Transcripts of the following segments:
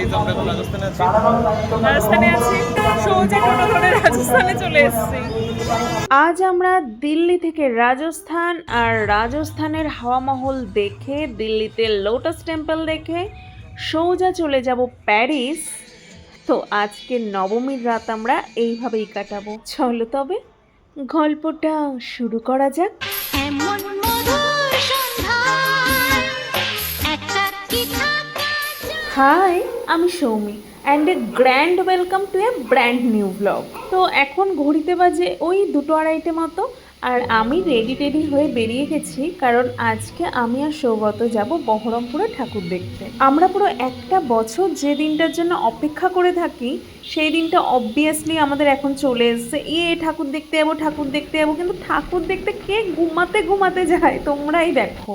Guys আমরা এখন রাজস্থানে আছি। রাজস্থানে আছি। সোজা টোটো ধরে রাজস্থানে চলে এসেছি। আজ আমরা দিল্লি থেকে রাজস্থান আর রাজস্থানের হাওয়া মহল দেখে দিল্লিতে লোটাস টেম্পল দেখে সৌজা চলে যাব প্যারিস। তো আজকে নবমীর রাত আমরা এইভাবেই কাটাবো। চলো তবে গল্পটা শুরু করা যাক। হাই আমি Soumi and a grand welcome to a brand new blog তো এখন ঘড়িতে বাজে ওই দুটো আড়াইটে মতো, আর আমি রেডি টেডি হয়ে বেরিয়ে গেছি, কারণ আজকে আমি আর সৌগত যাব বহরমপুরে ঠাকুর দেখতে। আমরা পুরো একটা বছর যে দিনটার জন্য অপেক্ষা করে থাকি, সেই দিনটা অবভিয়াসলি আমাদের এখন চলে এসছে। এ, ঠাকুর দেখতে যাব, ঠাকুর দেখতে যাব, কিন্তু ঠাকুর দেখতে কে ঘুমাতে ঘুমাতে যায়, তোমরাই দেখো।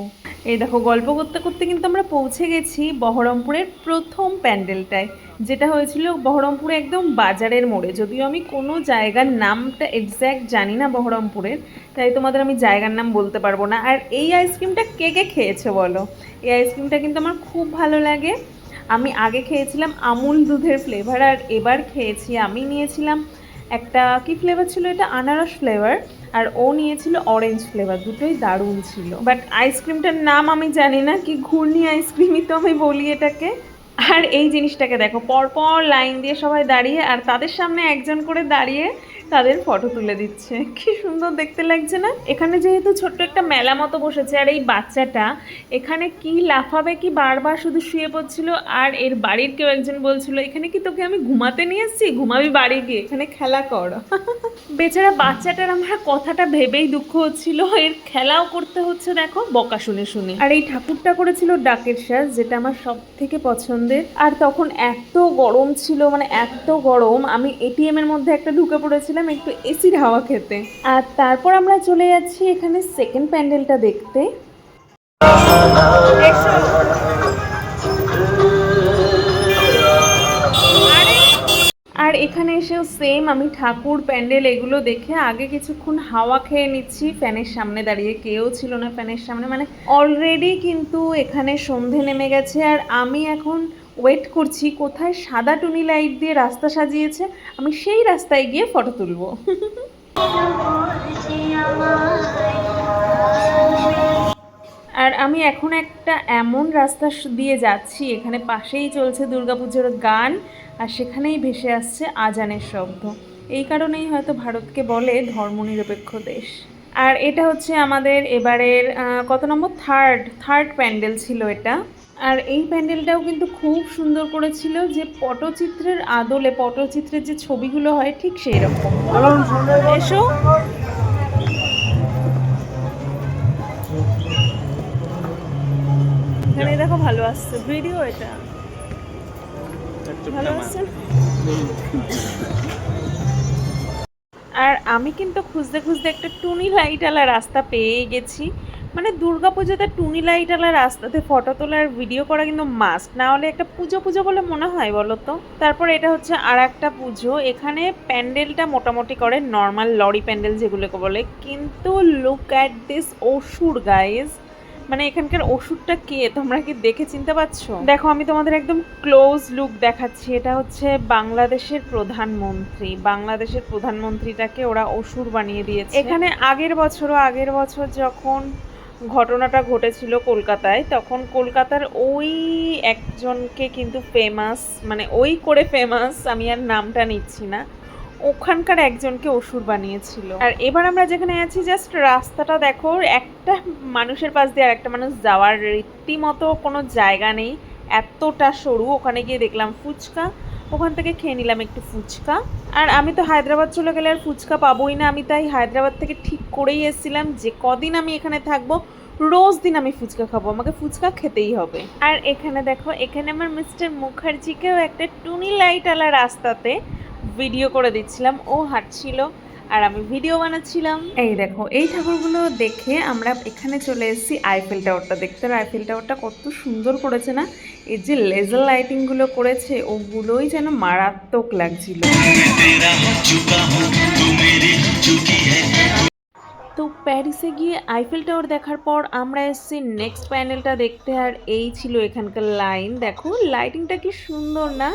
এই দেখো, গল্প করতে করতে কিন্তু আমরা পৌঁছে গেছি বহরমপুরের প্রথম প্যান্ডেলটায়, যেটা হয়েছিল বহরমপুরে একদম বাজারের মোড়ে। যদিও আমি কোনো জায়গার নামটা এক্স্যাক্ট জানি না বহরমপুরের, তাই তোমাদের আমি জায়গার নাম বলতে পারব না। আর এই আইসক্রিমটা কে কে খেয়েছে বলো? এই আইসক্রিমটা কিন্তু আমার খুব ভালো লাগে। আমি আগে খেয়েছিলাম আমুল দুধের ফ্লেভার আর এবার খেয়েছি, আমি নিয়েছিলাম একটা কি ফ্লেভার ছিল এটা? আনারস ফ্লেভার আর ও নিয়েছিল অরেঞ্জ ফ্লেভার দুটোই দারুণ ছিল। বাট আইসক্রিমটার নাম আমি জানি না, কি ঘূর্ণি আইসক্রিমই তো আমি বলি এটাকে। আর এই জিনিসটাকে দেখো, পরপর লাইন দিয়ে সবাই দাঁড়িয়ে, আর তাদের সামনে একজন করে দাঁড়িয়ে তাদের ফটো তুলে দিচ্ছে। কি সুন্দর দেখতে লাগছে না? এখানে যেহেতু ছোট্ট একটা মেলা মতো বসেছে, আর এই বাচ্চাটা এখানে কি লাফাবে, কি বারবার শুধু শুয়ে পড়ছিল, আর এর বাড়ির কেউ একজন বলছিল, এখানে কি তোকে আমি ঘুমাতে নিয়ে এসেছি? ঘুমাবি বাড়ি গিয়ে, এখানে খেলা কর। বেচারা বাচ্চাটার আমার কথাটা ভেবেই দুঃখ হচ্ছিল। এর খেলাও করতে হচ্ছে দেখো, বকা শুনে শুনে। আর এই ঠাকুরটা করেছিল ডাকের সাজ, যেটা আমার সব থেকে পছন্দের। আর তখন এত গরম ছিল মানে এত গরম, আমি এটিএম এর মধ্যে একটা ঢুকে পড়েছিলাম। একটু এসির হাওয়া খেতে। আর তারপর আমরা চলে যাচ্ছি এখানে সেকেন্ড প্যান্ডেলটা দেখতে। আর এখানে এসেও সেম আমি ঠাকুর প্যান্ডেল এগুলো দেখে আগে কিছুক্ষণ হাওয়া খেয়ে নিচ্ছি ফ্যানের সামনে দাঁড়িয়ে। কেউ ছিল না ফ্যানের সামনে মানে অলরেডি কিন্তু এখানে সন্ধে নেমে গেছে। আর আমি এখন ওয়েট করছি, কোথায় সাদা টুনি লাইট দিয়ে রাস্তা সাজিয়েছে, আমি সেই রাস্তায় গিয়ে ফটো তুলবো। আর আমি এখন একটা এমন রাস্তা দিয়ে যাচ্ছি, এখানে পাশেই চলছে দুর্গাপুজোর গান, আর সেখানেই ভেসে আসছে আজানের শব্দ। এই কারণেই হয়তো ভারতকে বলে ধর্মনিরপেক্ষ দেশ। আর এটা হচ্ছে আমাদের এবারের কত নম্বর? থার্ড থার্ড প্যান্ডেল ছিল এটা। আর এই প্যান্ডেলটাও কিন্তু খুব সুন্দর করেছিল যে পটচিত্রের আদলে, পটচিত্রের যে ছবিগুলো হয় ঠিক সেই রকম এসো। এখানে দেখো ভালো আসছে, ভিডিও এটা। ভালো আর আমি কিন্তু খুঁজতে খুঁজতে একটা টুনি লাইটওয়ালা রাস্তা পেয়ে গেছি। মানে দুর্গাপুজোতে টুনি লাইটওয়ালা রাস্তাতে ফটো তোলার ভিডিও করা কিন্তু মাস্ট না হলে একটা পুজো পুজো বলে মনে হয় বলো তো তারপর এটা হচ্ছে আর একটা পুজো। এখানে প্যান্ডেলটা মোটামুটি করে নর্মাল লরি প্যান্ডেল যেগুলোকে বলে। কিন্তু look at this Asur guys মানে এখানকার ওষুধটা কে? তোমরা কি দেখে চিনতে পারছ? দেখো, আমি তোমাদের একদম ক্লোজ লুক দেখাচ্ছি। এটা হচ্ছে বাংলাদেশের প্রধানমন্ত্রী। বাংলাদেশের প্রধানমন্ত্রীটাকে ওরা অসুর বানিয়ে দিয়েছে। এখানে আগের বছরও আগের বছর যখন ঘটনাটা ঘটেছিল কলকাতায়, তখন কলকাতার ওই একজনকে কিন্তু ফেমাস মানে ওই করে ফেমাস আমি আর নামটা নিচ্ছি না, ওখানকার একজনকে অসুর বানিয়েছিল। আর এবার আমরা যেখানে আছি জাস্ট রাস্তাটা দেখো, একটা মানুষের পাশ দিয়ে আর একটা মানুষ যাওয়ার রীতিমতো কোনো জায়গা নেই, এতটা সরু, ওখানে গিয়ে দেখলাম ফুচকা ওখান থেকে খেয়ে নিলাম একটু ফুচকা। আর আমি তো হায়দ্রাবাদ চলে গেলে আর ফুচকা পাবোই না। আমি তাই হায়দ্রাবাদ থেকে ঠিক করেই এসেছিলাম যে কদিন আমি এখানে থাকব, রোজ দিন আমি ফুচকা খাব। আমাকে ফুচকা খেতেই হবে। আর এখানে দেখো, এখানে আমার মিস্টার মুখার্জিকেও একটা টুনি লাইটওয়ালা রাস্তাতে ভিডিও করে দিচ্ছিলাম। ও হাঁটছিল। আর আমি ভিডিও বানাচ্ছিলাম। এই দেখো এই ঠাকুরগুলো দেখে আমরা এখানে চলে এসেছি আইফেল টাওয়ারটা দেখতে। আর আইফেল টাওয়ারটা কত সুন্দর করেছে না? এই যে লেজার লাইটিংগুলো করেছে ওগুলোই যেন মারাত্মক লাগছিল। তো প্যারিসে গিয়ে আইফেল টাওয়ার দেখার পর আমরা এসেছি নেক্সট প্যানেলটা দেখতে। আর এই ছিল এখানকার লাইন দেখো লাইটিংটা কি সুন্দর না?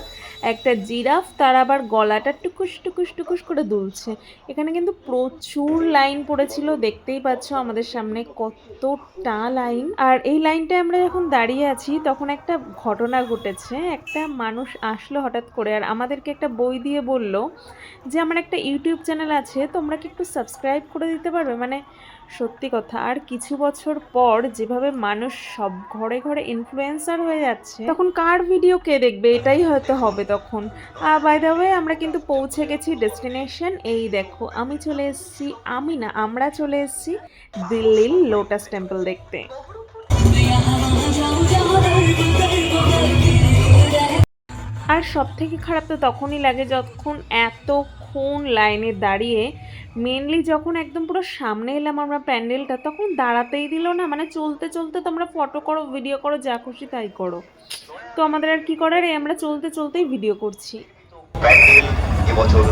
একটা জিরাফ, তার আবার গলাটা টুকুস টুকুস টুকুস করে দুলছে। এখানে কিন্তু প্রচুর লাইন পড়েছিল, দেখতেই পাচ্ছ আমাদের সামনে কতটা লাইন আর এই লাইনটায় আমরা যখন দাঁড়িয়ে আছি, তখন একটা ঘটনা ঘটেছে। একটা মানুষ আসলো হঠাৎ করে, আর আমাদেরকে একটা বই দিয়ে বলল যে, আমার একটা ইউটিউব চ্যানেল আছে, তোমরা কি একটু সাবস্ক্রাইব করে দিতে পারবে? মানে সত্যি কথা। আর কিছু বছর পর যেভাবে মানুষ সব ঘরে ঘরে ইনফ্লুয়েন্সার হয়ে যাচ্ছে, তখন কার ভিডিও কে দেখবে? এটাই হয়তো হবে তখন। বাই দ্য ওয়ে আমরা কিন্তু পৌঁছে গেছি ডেস্টিনেশন এই দেখো, আমি চলে এসেছি, আমি না, আমরা চলে এসেছি দিল্লির লোটাস টেম্পল দেখতে। আর সব থেকে খারাপ তো তখনই লাগে যখন এতক্ষণ লাইনে দাঁড়িয়ে মেনলি যখন একদম পুরো সামনে এলাম আমরা প্যান্ডেলটা তখন দাঁড়াতেই দিল না। মানে চলতে চলতে তোমরা ফটো করো ভিডিও করো যা খুশি তাই করো। তো আমাদের আর কি করার? এই আমরা চলতে চলতেই ভিডিও করছি। প্যান্ডেল এবছর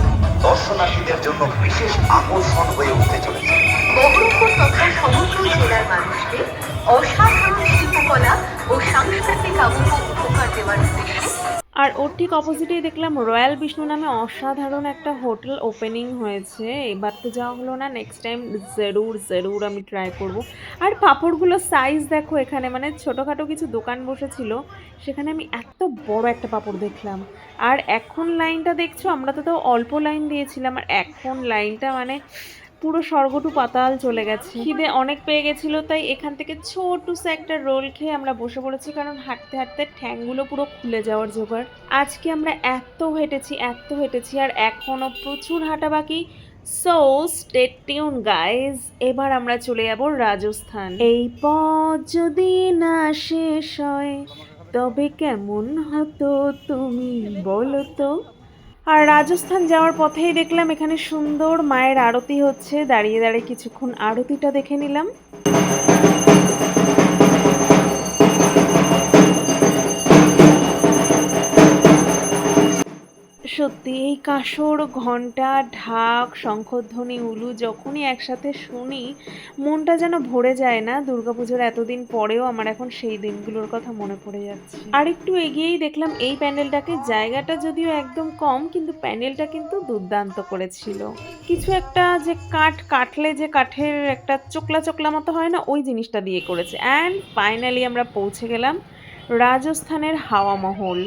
দর্শনার্থীদের জন্য বিশেষ আকর্ষণ হয়ে উঠতে চলেছে। বহরমপুর তথা সমগ্র জেলার মানুষকে অসাধারণ শিল্পকলা ও সাংস্কৃতিক আবহ উপহার দেওয়ার উদ্দেশ্যে আর ওর ঠিক অপোজিটেই দেখলাম রয়্যাল বিষ্ণু নামে অসাধারণ একটা হোটেল ওপেনিং হয়েছে। এবার তো যাওয়া হলো না নেক্সট টাইম জরুর জরুর আমি ট্রাই করব। আর পাঁপড়গুলোর সাইজ দেখো এখানে মানে ছোটোখাটো কিছু দোকান বসেছিল, সেখানে আমি এত বড় একটা পাঁপড় দেখলাম। আর এখন লাইনটা দেখছ, আমরা তো তাও অল্প লাইন দিয়েছিলাম, আর এখন লাইনটা মানে পুরো স্বর্গটু পাতাল চলে গেছে। খিদে অনেক পেয়ে গেছিল, তাই এখান থেকে ছোট্ট একটা রোল খেয়ে আমরা বসে পড়েছি, কারণ হাঁটতে হাঁটতে ঠ্যাংগুলো পুরো খুলে যাওয়ার জোগাড়। আজকে আমরা এত হেঁটেছি এত হেঁটেছি, আর এখনও প্রচুর হাঁটা বাকি। সো স্টেট টিউন গাইজ এবার আমরা চলে যাব রাজস্থান। এই পথ যদি না শেষ হয়, তবে কেমন হতো তুমি বলো তো? আর রাজস্থান যাওয়ার পথেই দেখলাম এখানে সুন্দর মায়ের আরতি হচ্ছে। দাঁড়িয়ে দাঁড়িয়ে কিছুক্ষণ আরতিটা দেখে নিলাম। সত্যি এই কাসর ঘণ্টা ঢাক, শঙ্খধ্বনি, উলু যখনই একসাথে শুনি, মনটা যেন ভরে যায় না। দুর্গাপুজোর এতদিন পরেও আমার এখন সেই দিনগুলোর কথা মনে পড়ে যাচ্ছে। আর একটু এগিয়েই দেখলাম, এই প্যান্ডেলটাকে। জায়গাটা যদিও একদম কম, কিন্তু প্যান্ডেলটা কিন্তু দুর্দান্ত করেছিল। কিছু একটা যে কাঠ কাটলে যে কাঠের একটা চোকলা চোকলা মতো হয় না, ওই জিনিসটা দিয়ে করেছে। অ্যান্ড ফাইনালি আমরা পৌঁছে গেলাম রাজস্থানের হাওয়া মহল।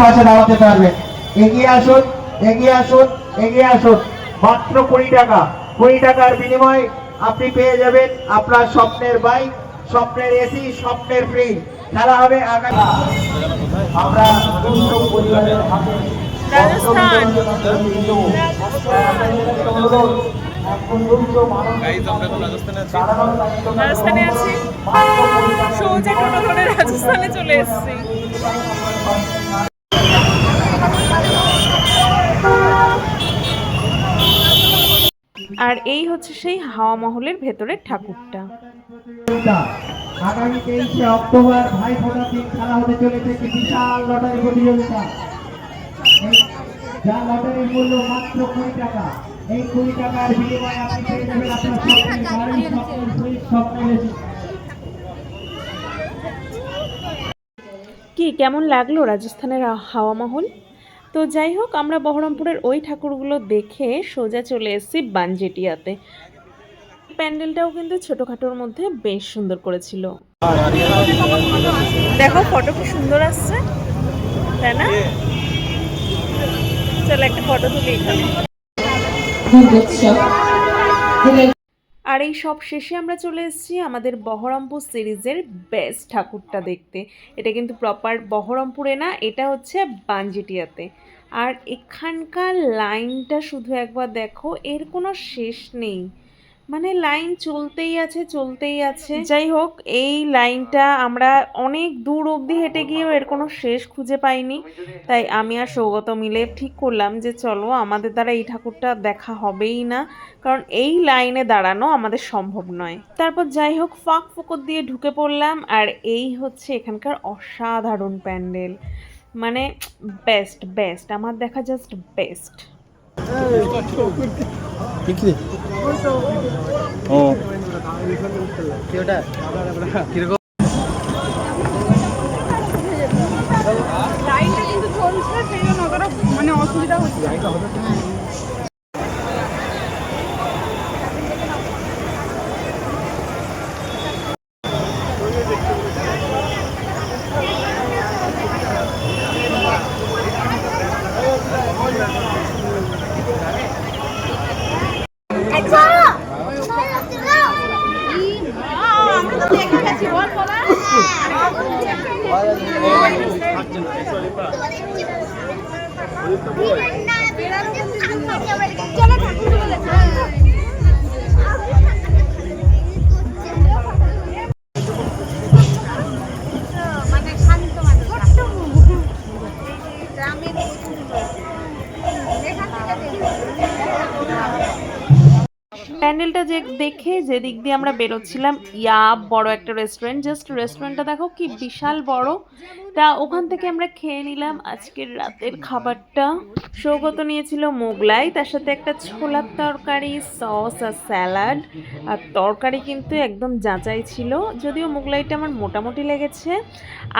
পাশে দাঁড়াতে পারবেন এগিয়ে আসুন এগিয়ে আসুন এগিয়ে আসুন। মাত্র কুড়ি টাকা। কুড়ি টাকার বিনিময়ে আপনি পেয়ে যাবেন আপনার স্বপ্নের বাইক, স্বপ্নের এসি, স্বপ্নের ফ্রিজ। খেলা হবে আগামী আর এই হচ্ছে সেই হাওয়া মহলের ভেতরের ঠাকুরটা। আগামী তেইশে অক্টোবর ভাই ফোটার দিন খেলা হতে চলেছে একটি বিশাল লটারি প্রতিযোগিতা। যা লটারির মূল্য মাত্র কুড়ি টাকা। এই কুড়ি টাকার বিনিময়ে আপনি পেয়ে যাবেন আপনার স্বপ্নের গাড়ি স্বপ্নের ফ্রিজ স্বপ্নের কি কেমন লাগল রাজস্থানের হাওয়া মহল? তো যাই হোক, আমরা বহরমপুরের ওই ঠাকুরগুলো দেখে সোজা চলে এসেছি বানজেটিয়াতে। প্যান্ডেলটাও কিন্তু ছোটোখাটোর মধ্যে বেশ সুন্দর করেছিল। দেখো, ফটো কি সুন্দর আসছে, তাই না? চলো একটা ফটো তুলি আর এই সব শেষে আমরা চলে এসেছি আমাদের বহরমপুর সিরিজের বেস্ট ঠাকুরটা দেখতে। এটা কিন্তু প্রপার বহরমপুরে না, এটা হচ্ছে বানজিটিয়াতে। আর এখানকার লাইনটা শুধু একবার দেখো, এর কোনো শেষ নেই। মানে লাইন চলতেই আছে চলতেই আছে। যাই হোক, এই লাইনটা আমরা অনেক দূর অবধি হেঁটে গিয়েও এর কোনো শেষ খুঁজে পাইনি। তাই আমি আর সৌগত মিলে ঠিক করলাম যে চলো, আমাদের দ্বারা এই ঠাকুরটা দেখা হবেই না, কারণ এই লাইনে দাঁড়ানো আমাদের সম্ভব নয়। তারপর যাই হোক, ফাঁক ফোকর দিয়ে ঢুকে পড়লাম, আর এই হচ্ছে এখানকার অসাধারণ প্যান্ডেল। মানে বেস্ট বেস্ট আমার দেখা জাস্ট বেস্ট ও। কীরকম? যে দেখে যে দিক দিয়ে আমরা বেরোচ্ছিলাম, ইয়া, বড় একটা রেস্টুরেন্ট জাস্ট রেস্টুরেন্টটা দেখো কি বিশাল বড়। তা ওখান থেকে আমরা খেয়ে নিলাম আজকের রাতের খাবারটা। সৌগত নিয়েছিল মোগলাই, তার সাথে একটা ছোলার তরকারি সস আর স্যালাড আর তরকারি কিন্তু একদম যাচাই ছিল, যদিও মোগলাইটা আমার মোটামুটি লেগেছে।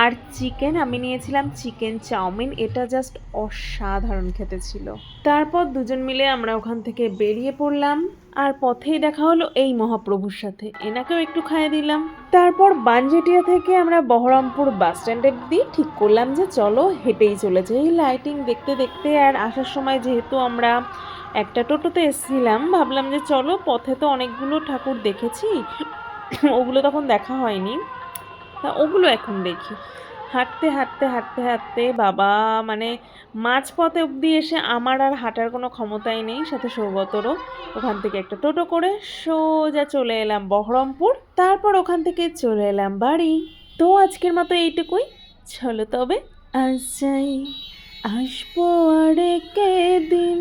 আর চিকেন আমি নিয়েছিলাম চিকেন চাউমিন, এটা জাস্ট অসাধারণ খেতে ছিল। তারপর দুজন মিলে আমরা ওখান থেকে বেরিয়ে পড়লাম। আর পথেই দেখা হলো এই মহাপ্রভুর সাথে। এনাকেও একটু খাইয়ে দিলাম। তারপর বানজেটিয়া থেকে আমরা বহরমপুর বাস স্ট্যান্ডের দিয়ে ঠিক করলাম যে চলো হেঁটেই চলেছে এই লাইটিং দেখতে দেখতে আর আসার সময় যেহেতু আমরা একটা টোটোতে এসেছিলাম, ভাবলাম যে চলো পথে তো অনেকগুলো ঠাকুর দেখেছি, ওগুলো তখন দেখা হয়নি। তা ওগুলো এখন দেখি। হাঁটতে হাঁটতে হাঁটতে হাঁটতে বাবা মানে মাঝপথে অবধি এসে আমার আর হাঁটার কোনো ক্ষমতাই নেই, সাথে সৌগতরও। ওখান থেকে একটা টোটো করে সোজা চলে এলাম বহরমপুর। তারপর ওখান থেকে চলে এলাম বাড়ি। তো আজকের মতো এইটুকুই। চলো তবে আজ যাই, আসব আর দিন।